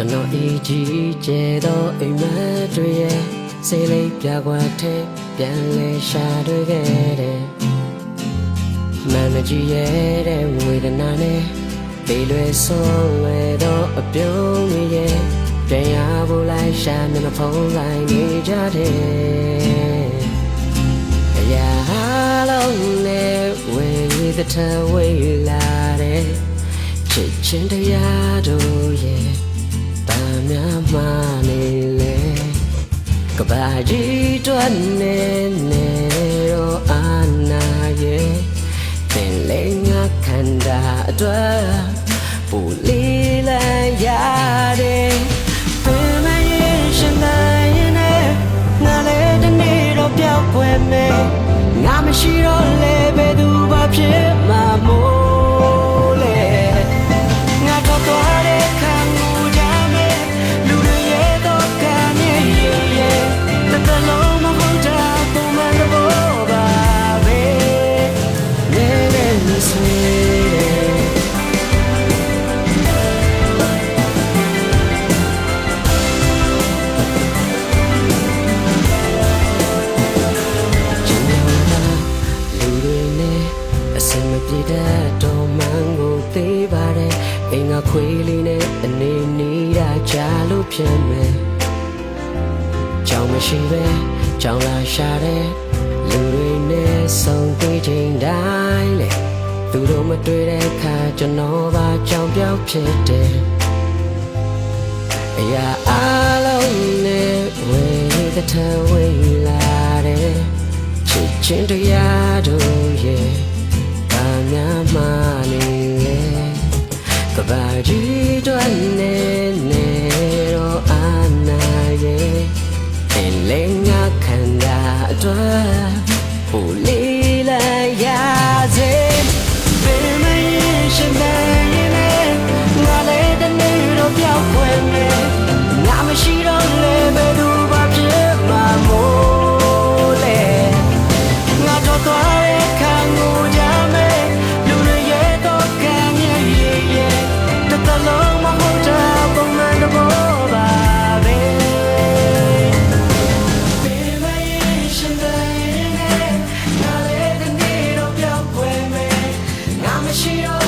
ကျွန်တော်အကြီးကျယ်သောအိမ်မက်တွေရဲ့စိတ်လေးပြကွာတဲ့ပြန်လဲရှာတွေ့ခဲ့တယ်မန်မကြီးရဲ့တဲ့ဝေဒနာနဲ့ပေလွယ်ဆုံးလွယ်သောအပြုံးတွေရဲ့ပြန်ရဖို့လိုက်ရှာမျက်နှာဖုံးလိုက်နေကြတယ်အရာလုံးနဲ့ဝေသထဝေလာတဲ့ချစ်ချင်းတရားတို့ရဲ့ဗာ များမနေလေကဘာကြီးတွန်းနေနေရောအာနာရဲ့ပင်လေးငါခန္ဓာအတွက်ပူလီလာရတဲ့ပင်မရင်ရှင်တိုင်းနဲ့ငါလည်းတနေ့တော့ပြောက်ွယ်မယ်ငါမရှိတော့လေ အစင်မပြေတတ်တော့မှန်းကိုသိပါတယ်အိမ်ကခွေးလေးနဲ့အနေနေတာကြားလို့ဖြစ်မယ်ကြောင်မရှိပဲကြောင်လာရှာတဲ့လူတွေနဲ့ဆုံးသေးချိန်တိုင်းလေသူတို့မတွေ့တဲ့အခါကျွန်တော်ပါကြောင်ပြောက်ဖြစ်တယ်အရာအလုံးနဲ့ဝေသထဝေလာတဲ့ချစ်ချင်းတရားတို့ရဲ့ ကဘာကြီးတွန်းနေနေ she always